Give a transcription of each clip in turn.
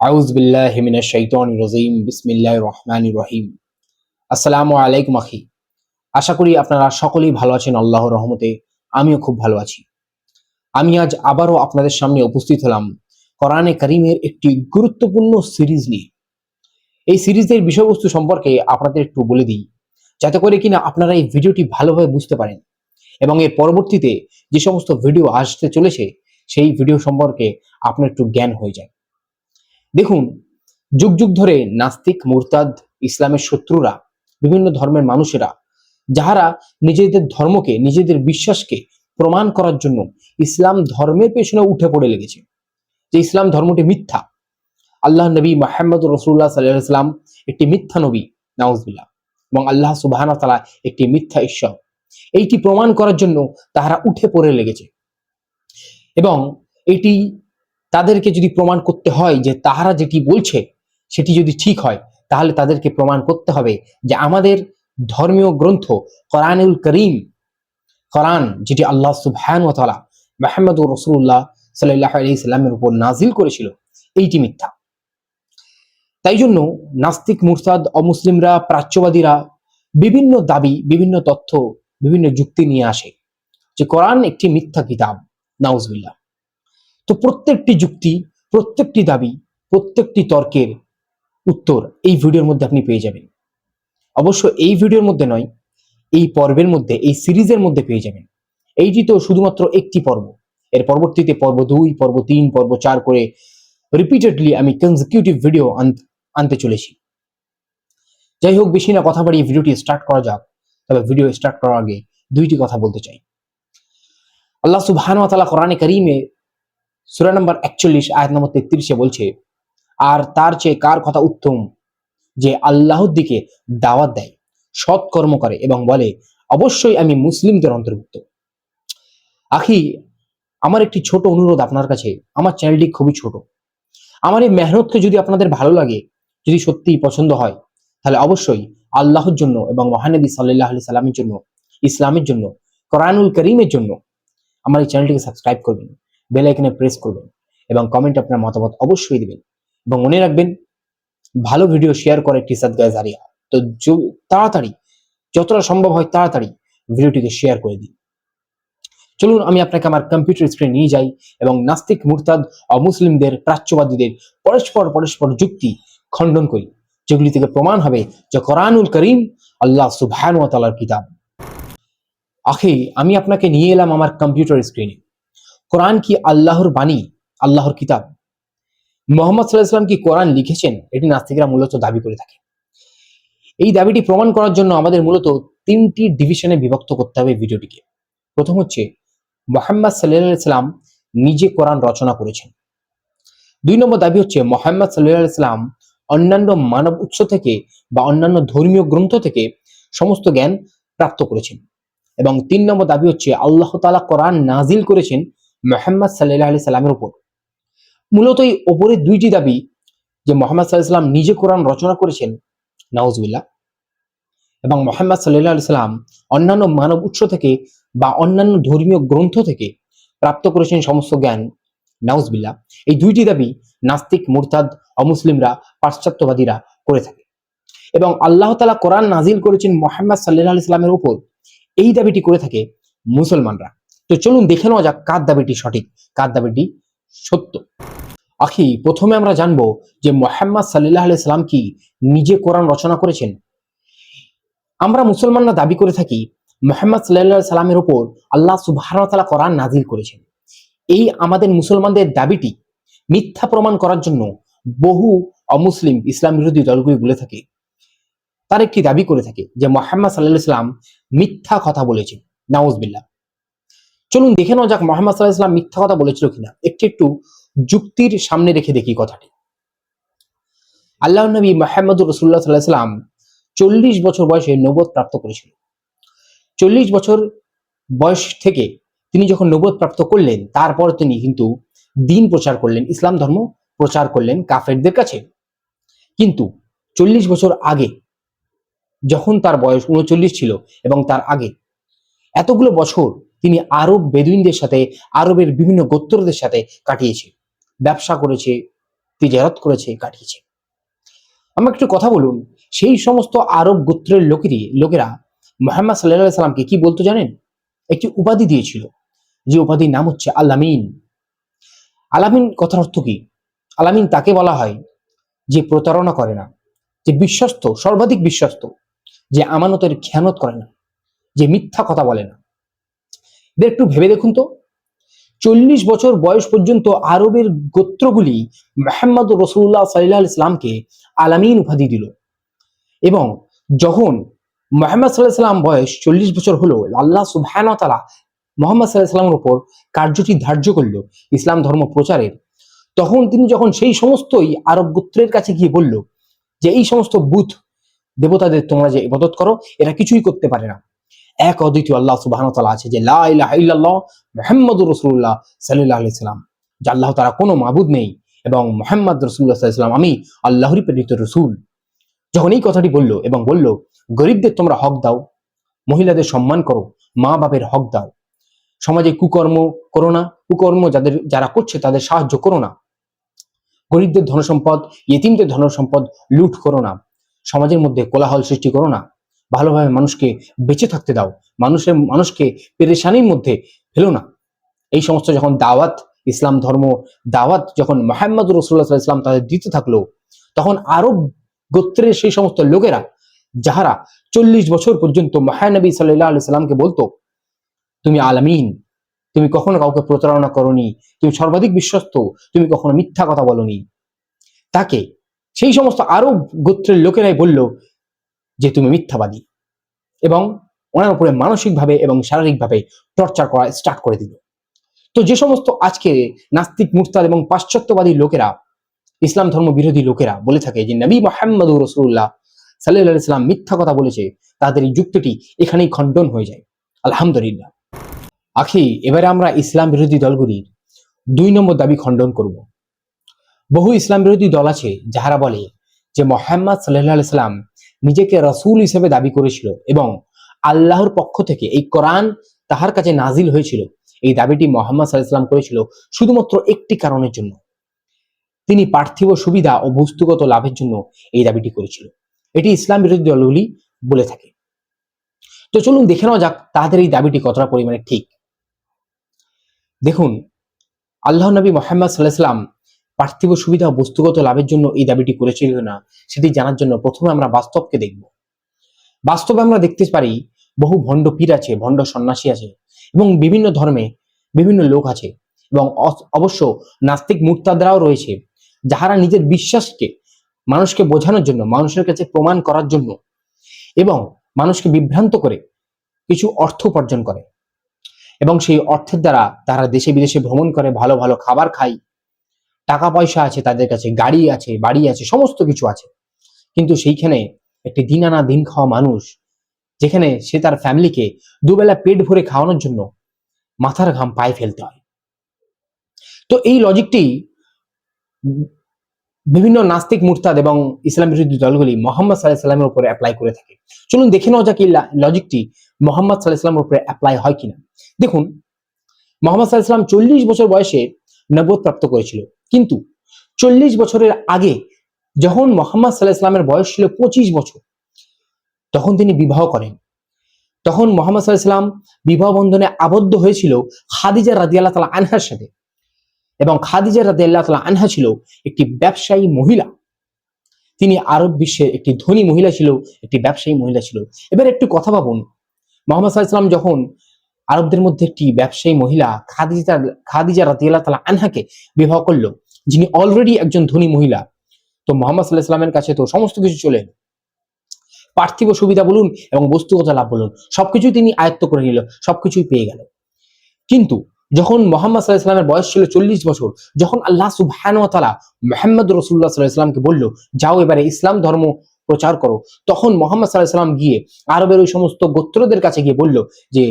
আউজ বিল্লাহ মিনাশ শাইতানির রাজিম, বিসমিল্লাহির রহমানির রহিম। আসসালামু আলাইকুম, আখি। আশা করি আপনারা সকলেই ভালো আছেন, আল্লাহর রহমতে। আমিও খুব ভালো আছি। আমি আজ আবারও আপনাদের সামনে উপস্থিত হলাম কোরআনে করিমের একটি গুরুত্বপূর্ণ সিরিজ নিয়ে। এই সিরিজের বিষয়বস্তু সম্পর্কে আপনাদের একটু বলে দিই, যাতে করে কিনা আপনারা এই ভিডিওটি ভালোভাবে বুঝতে পারেন এবং এর পরবর্তীতে যে সমস্ত ভিডিও আসতে চলেছে, সেই ভিডিও সম্পর্কে আপনার একটু জ্ঞান হয়ে যায়। দেখুন, যুগ যুগ ধরে নাস্তিক, মুরতাদ, ইসলামের শত্রুরা, বিভিন্ন ধর্মের মানুষেরা, যাহারা নিজেদের ধর্মকে, নিজেদের বিশ্বাসকে প্রমাণ করার জন্য ইসলাম ধর্মের পেছনে উঠে পড়ে লেগেছে। যে ইসলাম ধর্মটি মিথ্যা, আল্লাহ নবী মাহমদ রসুল্লাহ সাল্লাম একটি মিথ্যা নবী, নাউজবিল্লাহ, এবং আল্লাহ সুবাহ তালা একটি মিথ্যা ঈশ্বর। এইটি প্রমাণ করার জন্য তাহারা উঠে পড়ে লেগেছে। এবং এটি তাদেরকে যদি প্রমাণ করতে হয় যে তাহারা যেটি বলছে, সেটি যদি ঠিক হয়, তাহলে তাদেরকে প্রমাণ করতে হবে যে আমাদের ধর্মীয় গ্রন্থ কোরআনুল করিম, কোরআন যেটি আল্লাহ সুবহান ও তালা মাহমদ রসুল্লাহ সাল্লাহ আলি সাল্লামের উপর নাজিল করেছিল, এইটি মিথ্যা। তাই জন্য নাস্তিক মুরসাদ, অমুসলিমরা, প্রাচ্যবাদীরা বিভিন্ন দাবি, বিভিন্ন তথ্য, বিভিন্ন যুক্তি নিয়ে আসে যে কোরআন একটি মিথ্যা কিতাব, নাউজবিল্লাহ। তো প্রত্যেকটি যুক্তি, প্রত্যেকটি দাবি, প্রত্যেকটি তর্কের উত্তর এই ভিডিওর মধ্যে আপনি পেয়ে যাবেন। অবশ্য এই ভিডিওর মধ্যে নয়, এই পর্বের মধ্যে, এই সিরিজের মধ্যে পেয়ে যাবেন। এইটি তো শুধুমাত্র একটি পর্ব। এর পরবর্তীতে পর্ব দুই, পর্ব তিন, পর্ব চার করে রিপিটেডলি আমি কনজিকিউটিভ ভিডিও আনতে চলেছি। যাই হোক, বেশি না, কথা বাড়িয়ে ভিডিওটি স্টার্ট করা যাক। তবে ভিডিও স্টার্ট করার আগে দুইটি কথা বলতে চাই। আল্লাহ সুবহানাহু ওয়া তাআলা কোরআনে কারীমে সূরা নম্বর 41 আয়াত নম্বর 33 এ বলছে, আর তার চেয়ে কার কথা উত্তম যে আল্লাহর দিকে দাওয়াত দেয়, সৎ কর্ম করে এবং বলে, অবশ্যই আমি মুসলিমদের অন্তর্ভুক্ত? আখি, আমার একটি ছোট অনুরোধ আপনার কাছে, আমার চ্যানেলটি খুবই ছোট। আমার এই মেহনতকে যদি আপনাদের ভালো লাগে, যদি সত্যিই পছন্দ হয়, তাহলে অবশ্যই আল্লাহর জন্য এবং মহানবী সাল্লাহ আলি সাল্লামের জন্য, ইসলামের জন্য, কোরআনুল করিমের জন্য, আমার এই চ্যানেলটিকে সাবস্ক্রাইব করবেন। বেল আইকনে প্রেস করবেন এবং কমেন্ট আপনার মতামত অবশ্যই দিবেন এবং মনে রাখবেন, ভালো ভিডিও শেয়ার করে একটি সাদগায় জারিয়া তো তাড়াতাড়ি, যতটা সম্ভব হয় তাড়াতাড়ি ভিডিওটিকে শেয়ার করে দিন। চলুন, আমি আপনাকে আমার কম্পিউটার স্ক্রিনে নিয়ে যাই এবং নাস্তিক মুরতাদ অমুসলিমদের প্রাচ্যবাদীদের পরস্পর পরস্পর যুক্তি খণ্ডন করি, যেগুলি থেকে প্রমাণ হবে যে কোরআনুল করিম আল্লাহ সুবহান ওয়া তাআলার কিতাব। আখি, আমি আপনাকে নিয়ে এলাম আমার কম্পিউটার স্ক্রিনে কোরআন কি আল্লাহর বাণী? আল্লাহর কিতাব? মোহাম্মদ সাল্লাহ ইসলাম কি কোরআন লিখেছেন? এটি নাস্তিকরা মূলত দাবি করে থাকে। এই দাবিটি প্রমাণ করার জন্য আমাদের মূলত তিনটি ডিভিশনে বিভক্ত করতে হবে ভিডিওটিকে। প্রথম হচ্ছে, মোহাম্মদ সাল্লাহ ইসলাম নিজে কোরআন রচনা করেছেন। দুই নম্বর দাবি হচ্ছে, মোহাম্মদ সাল্লাহ ইসলাম অন্যান্য মানব উৎস থেকে বা অন্যান্য ধর্মীয় গ্রন্থ থেকে সমস্ত জ্ঞান প্রাপ্ত করেছেন। এবং তিন নম্বর দাবি হচ্ছে, আল্লাহ তালা কোরআন নাজিল করেছেন মোহাম্মদ সাল্লাহ আলি সাল্লামের উপর। মূলত এই ওপরে দুইটি দাবি যে মোহাম্মদ সাল্লাহ সাল্লাম নিজে কোরআন রচনা করেছেন, নাউজবিল্লাহ, এবং মোহাম্মদ সাল্লাহ আলি সাল্লাম অন্যান্য মানব উৎস থেকে বা অন্যান্য ধর্মীয় গ্রন্থ থেকে প্রাপ্ত করেছেন সমস্ত জ্ঞান, নাউজবিল্লাহ। এই দুইটি দাবি নাস্তিক, মুরতাদ, অমুসলিমরা, পাশ্চাত্যবাদীরা করে থাকে। এবং আল্লাহ তালা কোরআন নাজিল করেছেন মোহাম্মদ সাল্লাহ আলি সাল্লামের উপর। এই দাবিটি করে থাকে মুসলমানরা। তো চলুন দেখে নেওয়া যাক কার দাবিটি সঠিক, কার দাবিটি সত্য। আখি, প্রথমে আমরা জানব যে মোহাম্মদ সাল্লাহ আলি সাল্লাম কি নিজে কোরআন রচনা করেছেন? আমরা মুসলমানরা দাবি করে থাকি, মোহাম্মদ সাল্লাহ সাল্লামের উপর আল্লাহ সুবাহতালা কোরআন নাজিল করেছেন। এই আমাদের মুসলমানদের দাবিটি মিথ্যা প্রমাণ করার জন্য বহু অমুসলিম ইসলাম বিরোধী দলগুলি বলে থাকে। তার একটি দাবি করে থাকে যে মোহাম্মদ সাল্লাহ সাল্লাম মিথ্যা কথা বলেছেন। নাউজবিল্লাহ। চলুন দেখে নাও যাক মোহাম্মদ সাল্লাহ সাল্লাম মিথ্যা কথা বলেছিল কিনা। একটু একটু যুক্তির সামনে রেখে দেখি কথাটি। আল্লাহ নবী মোহাম্মদ রসুল্লাহ সাল্লাহ সাল্লাম চল্লিশ বছর বয়সে নবদ প্রাপ্ত করেছিল চল্লিশ বছর বয়স থেকে তিনি যখন নবদ প্রাপ্ত করলেন, তারপর তিনি কিন্তু দিন প্রচার করলেন, ইসলাম ধর্ম প্রচার করলেন কাফেরদের কাছে। কিন্তু চল্লিশ বছর আগে যখন তার বয়স উনচল্লিশ ছিল এবং তার আগে এতগুলো বছর তিনি আরব বেদুইনদের সাথে, আরবের বিভিন্ন গোত্রদের সাথে কাটিয়েছে। ব্যবসা করেছে, তিজারত করেছে, কাটিয়েছে। আমরা একটু কথা বলুন, সেই সমস্ত আরব গোত্রের লোকেরই, লোকেরা মোহাম্মদ সাল্লাহ সাল্লামকে কি বলতো জানেন? একটি উপাধি দিয়েছিল। যে উপাধির নাম হচ্ছে আলামিন আলামিন কথার অর্থ কি? আলামিন তাকে বলা হয় যে প্রতারণা করে না, যে বিশ্বস্ত, সর্বাধিক বিশ্বস্ত, যে আমানতের খেয়ানত করে না, যে মিথ্যা কথা বলে না। একটু ভেবে দেখুন তো। চল্লিশ বছর বয়স পর্যন্ত আরবের গোত্রগুলি মোহাম্মদ রসুল্লাহ সাল্লাহ ইসলামকে আলামিন উপাধি দিল। এবং যখন মোহাম্মদ সাল্লাহ সাল্লাম বয়স চল্লিশ বছর হলো, আল্লাহ সুবহান তালা মোহাম্মদ সাল্লাহ সাল্লামের উপর কার্যটি ধার্য করল ইসলাম ধর্ম প্রচারের। তখন তিনি যখন সেই সমস্তই আরব গোত্রের কাছে গিয়ে বলল যে, এই সমস্ত বুথ দেবতাদের তোমরা যে ইবাদত করো, এরা কিছুই করতে পারে না। এক অদ্বিতীয় আল্লাহ সুবাহ তালা আছে যে লাহ মোহাম্মদ রসুল্লাহ সাল্লাহ আলি সাল্লাম যে আল্লাহ তারা কোনো মাবুদ নেই এবং মোহাম্মদ রসুল্লাহ সাল্লাম আমি আল্লাহরই প্রেরিত রসুল। যখন এই কথাটি বলল এবং বলল, গরিবদের তোমরা হক দাও, মহিলাদের সম্মান করো মা বাপের হক দাও। সমাজে কুকর্ম করো না, কুকর্ম যাদের, যারা করছে তাদের সাহায্য করো না। গরিবদের ধনসম্পদ, ইয়েতিমদের ধনসম্পদ লুট করো না। সমাজের মধ্যে কোলাহল সৃষ্টি করো না। ভালোভাবে মানুষকে বেঁচে থাকতে দাও। মানুষের, মানুষকে পেরেশানির মধ্যে ফেলো না। এই সমস্ত যখন দাওয়াত, ইসলাম ধর্ম দাওয়াত যখন মোহাম্মদ রসুল্লাহ ইসলাম তাদের দিতে থাকল, তখন আরব গোত্রের সেই সমস্ত লোকেরা, যাহারা চল্লিশ বছর পর্যন্ত মহানবী সাল্লাহ সাল্লামকে বলতো, তুমি আলামিন, তুমি কখনো কাউকে প্রতারণা করনি, তুমি সর্বাধিক বিশ্বস্ত, তুমি কখনো মিথ্যা কথা বলনি। তাকে সেই সমস্ত আরব গোত্রের লোকেরাই বলল যে তুমি মিথ্যাবাদী। এবং ওনার উপরে মানসিকভাবে এবং শারীরিকভাবে টর্চার করা স্টার্ট করে দিল। তো যে সমস্ত আজকে নাস্তিক, মুরতাদ এবং পাশ্চাত্যবাদী লোকেরা, ইসলাম ধর্ম বিরোধী লোকেরা বলে থাকে যে নবী মোহাম্মদ রসুল্লাহ সাল্লাহ ইসলাম মিথ্যা কথা বলেছে, তাদের এই যুক্তিটি এখানেই খণ্ডন হয়ে যায়। আলহামদুলিল্লাহ। আখি, এবারে আমরা ইসলাম বিরোধী দলগুলির দুই নম্বর দাবি খণ্ডন করব। বহু ইসলাম বিরোধী দল আছে যাহারা বলে যে মোহাম্মদ সাল্লাহ সাল্লাম নিজেকে রসুল হিসেবে দাবি করেছিল এবং আল্লাহর পক্ষ থেকে এই কোরআন তাহার কাছে নাজিল হয়েছিল। এই দাবিটি মোহাম্মদ সাল্লাম করেছিল শুধুমাত্র একটি কারণের জন্য। তিনি পার্থিব সুবিধা ও বস্তুগত লাভের জন্য এই দাবিটি করেছিল। এটি ইসলাম বিরোধী দলগুলি বলে থাকে। তো চলুন দেখে নেওয়া যাক তাদের এই দাবিটি কতটা পরিমাণে ঠিক। দেখুন আল্লাহ নবী মোহাম্মদ সাল্লাহাম পার্থিব সুবিধা বস্তুগত লাভের জন্য এই দাবিটি করেছিল না, সেটি জানার জন্য প্রথমে আমরা বাস্তবকে দেখব। বাস্তবে আমরা দেখতে পারি, বহু ভণ্ড পীর আছে, ভণ্ড সন্ন্যাসী আছে এবং বিভিন্ন ধর্মে বিভিন্ন লোক আছে এবং অবশ্য নাস্তিক মুক্তাদরাও রয়েছে, যাহারা নিজের বিশ্বাসকে, মানুষকে বোঝানোর জন্য, মানুষের কাছে প্রমাণ করার জন্য এবং মানুষকে বিভ্রান্ত করে কিছু অর্থ উপার্জন করে এবং সেই অর্থের দ্বারা তারা দেশে বিদেশে ভ্রমণ করে, ভালো ভালো খাবার খায় টাকা পয়সা আছে তাদের কাছে, গাড়ি আছে, বাড়ি আছে, সমস্ত কিছু আছে। কিন্তু সেইখানে একটি দিন আনা দিন খাওয়া মানুষ, যেখানে সে তার ফ্যামিলিকে দুবেলা পেট ভরে খাওয়ানোর জন্য মাথার ঘাম পায়ে ফেলতে হয়। তো এই লজিকটি বিভিন্ন নাস্তিক মুরতাদ এবং ইসলাম বিরোধী দলগুলি মোহাম্মদ সাল্লাহ সাল্লামের উপরে অ্যাপ্লাই করে থাকে। চলুন দেখে নেওয়া যাক এই লজিকটি মোহাম্মদ সাল্লাহ সাল্লামের উপরে অ্যাপ্লাই হয় কিনা। দেখুন, মোহাম্মদ সাল্লাহ সাল্লাম চল্লিশ বছর বয়সে নবোধ প্রাপ্ত করেছিল। কিন্তু চল্লিশ বছরের আগে যখন মোহাম্মদ সাল্লাহ ইসলামের বয়স ছিল পঁচিশ বছর, তখন তিনি বিবাহ করেন। তখন মোহাম্মদ সাল্লাহ ইসলাম বিবাহ বন্ধনে আবদ্ধ হয়েছিল খাদিজা রাজি আল্লাহ তালা আনহার সাথে। এবং খাদিজা রাজি আল্লাহ তালা আনহা ছিল একটি ব্যবসায়ী মহিলা। তিনি আরব বিশ্বের একটি ধনী মহিলা ছিল, একটি ব্যবসায়ী মহিলা ছিল। এবার একটু কথা ভাবুন, মোহাম্মদ সাল্লাহ ইসলাম যখন আরবদের মধ্যে একটি ব্যবসায়ী মহিলা খাদিজা খাদিজা রাতিয়াল্লাহ তালা আনহাকে বিবাহ করল যিনি অলরেডি একজন ধনী মহিলা, তো মোহাম্মদ সাল্লাহ সাল্লামের কাছে তো সমস্ত কিছু চলে পার্থিব সুবিধা বলুন এবং বস্তুগত লাভ বলুন, সবকিছুই তিনি আয়ত্ত করে নিল, সবকিছুই পেয়ে গেল। কিন্তু যখন মোহাম্মদ সাল্লাহ সাল্লামের বয়স ছিল চল্লিশ বছর, যখন আল্লাহ সুবহান তালা মোহাম্মদ রসুল্লাহ সাল্লাহ সাল্লামকে বলল, যাও এবারে ইসলাম ধর্ম প্রচার করো। তখন মোহাম্মদ সাল্লাহ সাল্লাম গিয়ে আরবের ওই সমস্ত গোত্রদের কাছে গিয়ে বলল যে,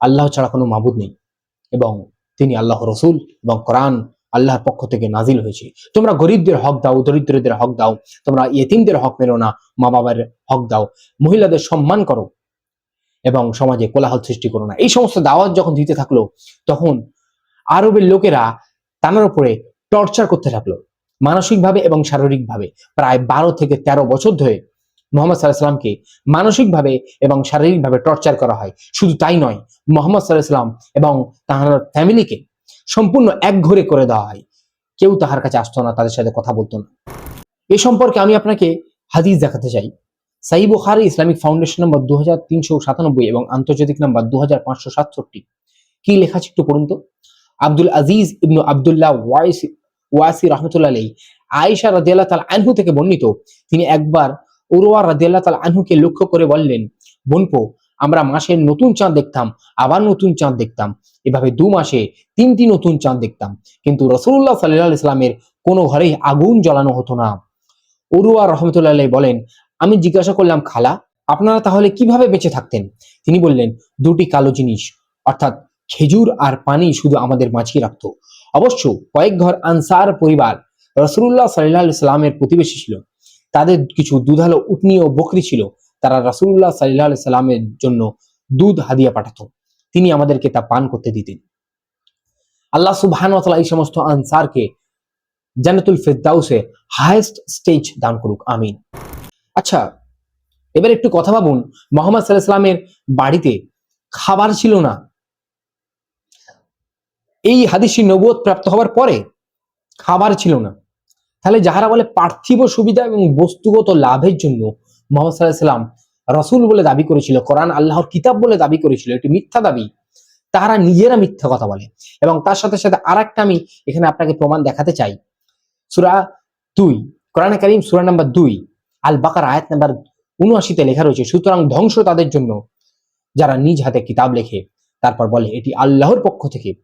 আল্লাহ ছাড়া কোনো মাবুদ নেই। এবং তিনি আল্লাহ রসুল এবং কোরআন আল্লাহর পক্ষ থেকে নাজিল হয়েছে। তোমরা গরিবদের হক দাও, দরিদ্রদের হক দাও, তোমরা ইয়েতিমদের হক মেরো না মা বাবার হক দাও। মহিলাদের সম্মান করো এবং সমাজে কোলাহল সৃষ্টি করো না। এই সমস্ত দাওয়াত যখন দিতে থাকল, তখন আরবের লোকেরা তানার উপরে টর্চার করতে থাকল, মানসিকভাবে এবং শারীরিকভাবে। প্রায় বারো থেকে তেরো বছর ধরে মোহাম্মদ সাল্লাহ সাল্লামকে মানসিকভাবে এবং শারীরিকভাবে টর্চার করা হয়। শুধু তাই নয়, মোহাম্মদ সাল্লাহ সাল্লাম এবং তাহার ফ্যামিলিকে সম্পূর্ণ এক ঘরে করে দেওয়া হয়। কেউ তাহার কাছে আসতো না, তাদের সাথে কথা বলতো না। এ সম্পর্কে আমি আপনাকে হাদিস দেখাতে চাই। সাই বুখারি ইসলামিক ফাউন্ডেশন নম্বর দু হাজার তিনশো সাতানব্বই এবং আন্তর্জাতিক নাম্বার দু হাজার পাঁচশো সাতষট্টি। কি লেখা আছে একটু পড়ুন তো। আব্দুল আজিজ ইবনু আবদুল্লাহ ওয়াইসি, ওয়াসি রহমতুল্লাহ আলী আয়েশা রাদিয়াল্লাহ তাল আনহু থেকে বর্ণিত। তিনি একবার উরওয়া রাদিয়াল্লাহ তাল আনহুকে লক্ষ্য করে বললেন বোনপো আমরা মাসের নতুন চাঁদ দেখতাম, আবার নতুন চাঁদ দেখতাম। এভাবে দু মাসে তিনটি নতুন চাঁদ দেখতাম। কিন্তু রসুল্লাহ সাল্লাহ ইসলামের কোনো ঘরেই আগুন জ্বালানো হতো না। উরুয়া রহমতুল্লাহ বলেন, আমি জিজ্ঞাসা করলাম, খালা, আপনারা তাহলে কীভাবে বেঁচে থাকতেন? তিনি বললেন, দুটি কালো জিনিস, অর্থাৎ খেজুর আর পানি শুধু আমাদের বাঁচিয়ে রাখত। অবশ্য কয়েক ঘর আনসার পরিবার রসুল্লাহ সাল্লাহ ইসলামের প্রতিবেশী ছিল। তাদের কিছু দুধালো উটনি ও বকরি ছিল। তারা রাসূলুল্লাহ সাল্লাহ সাল্লামের জন্য দুধ, হাদিয়া পাঠাতো। তিনি আমাদেরকে তা পান করতে দিতেন। আল্লাহ সুবহান এই সমস্ত আনসারকে জান্নাতুল ফেরদাউসে হায়েস্ট স্টেজ দান করুক, আমিন। আচ্ছা এবার একটু কথা ভাবুন, মোহাম্মদ সাল্লাহ সাল্লামের বাড়িতে খাবার ছিল না? এই হাদিসি নবুয়ত প্রাপ্ত হওয়ার পরে খাবার ছিল না। তাহলে যাহারা বলে পার্থিব সুবিধা এবং বস্তুগত লাভের জন্য মোহাম্মদ সাল্লাহ রসুল বলে দাবি করেছিল, কোরআন আল্লাহর কিতাব বলে দাবি করেছিল, এটি মিথ্যা দাবি। তাহারা নিজেরা মিথ্যা কথা বলে। এবং তার সাথে সাথে আর আমি এখানে আপনাকে প্রমাণ দেখাতে চাই। সুরা দুই, কোরআন করিম সুরা নাম্বার দুই আল বাকার আয়াত নাম্বার উনআশিতে লেখা রয়েছে, সুতরাং ধ্বংস তাদের জন্য। যারা নিজ হাতে কিতাব লেখে, তারপর বলে, এটি আল্লাহর পক্ষ থেকে,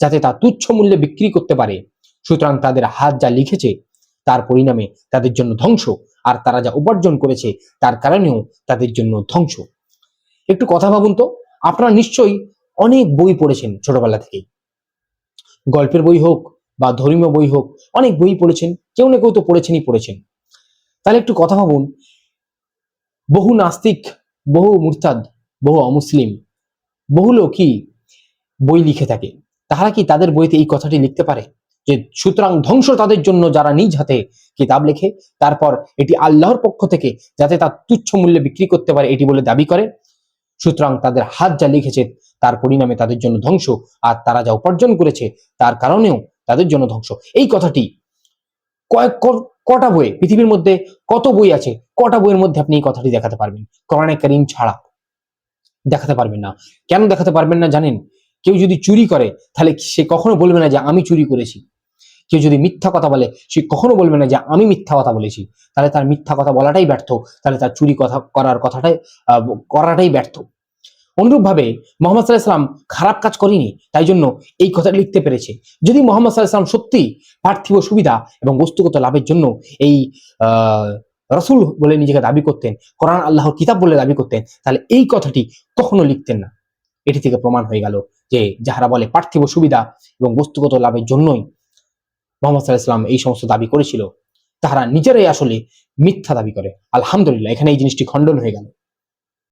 যাতে তা তুচ্ছ মূল্যে বিক্রি করতে পারে। সুতরাং তাদের হাত যা লিখেছে, তার পরিণামে তাদের জন্য ধ্বংস। আর তারা যা উপার্জন করেছে তার কারণেও তাদের জন্য ধ্বংস। একটু কথা ভাবুন তো, আপনারা নিশ্চয়ই অনেক বই পড়েছেন ছোটবেলা থেকেই। গল্পের বই হোক বা ধর্মীয় বই হোক, অনেক বই পড়েছেন, কেউ না কেউ তো পড়েছেনই পড়েছেন। তাহলে একটু কথা ভাবুন, বহু নাস্তিক, বহু মুরতাদ, বহু অমুসলিম, বহু লোকই বই লিখে থাকে। তারা কি তাদের বইতে এই কথাটি লিখতে পারে? যে সুতরাং ধ্বংস তাদের জন্য যারা নিজ হাতে কিতাব লেখে, তারপর এটি আল্লাহর পক্ষ থেকে যাতে তার তুচ্ছ মূল্যে বিক্রি করতে পারে, এটি বলে দাবি করে। সুতরাং তাদের হাত যা লিখেছে, তার পরিণামে তাদের জন্য ধ্বংস, আর তারা যা উপার্জন করেছে, তার কারণেও তাদের জন্য ধ্বংস। এই কথাটি কয়েক কটা বইয়ে, পৃথিবীর মধ্যে কত বই আছে, কটা বইয়ের মধ্যে আপনি এই কথাটি দেখাতে পারবেন? কোরআনে করিম ছাড়া দেখাতে পারবেন না। কেন দেখাতে পারবেন না জানেন? কেউ যদি চুরি করে, তাহলে সে কখনো বলবে না যে, আমি চুরি করেছি। কেউ যদি মিথ্যা কথা বলে, সে কখনো বলবে না যে আমি মিথ্যা কথা বলেছি। তাহলে তার মিথ্যা কথা বলাটাই ব্যর্থ। তাহলে তার চুরি কথা করার কথাটাই করাটাই ব্যর্থ। অনুরূপভাবে মোহাম্মদ সাল্লাহ সাল্লাম খারাপ কাজ করেনি, তাই জন্য এই কথা লিখতে পেরেছে। যদি মোহাম্মদ সাল্লাহ সাল্লাম সত্যি পার্থিব সুবিধা এবং বস্তুগত লাভের জন্য এই রসুল বলে নিজেকে দাবি করতেন, কোরআন আল্লাহর কিতাব বলে দাবি করতেন, তাহলে এই কথাটি কখনো লিখতেন না। এটি থেকে প্রমাণ হয়ে গেল যে যাহারা বলে পার্থিব সুবিধা এবং বস্তুগত লাভের জন্যই মোহাম্মদ সাল্লাহ ইসলাম এই সমস্ত দাবি করেছিল, তাহারা নিজেরাই আসলে মিথ্যা দাবি করে। আলহামদুলিল্লাহ, এখানে এই জিনিসটি খণ্ডন হয়ে গেল।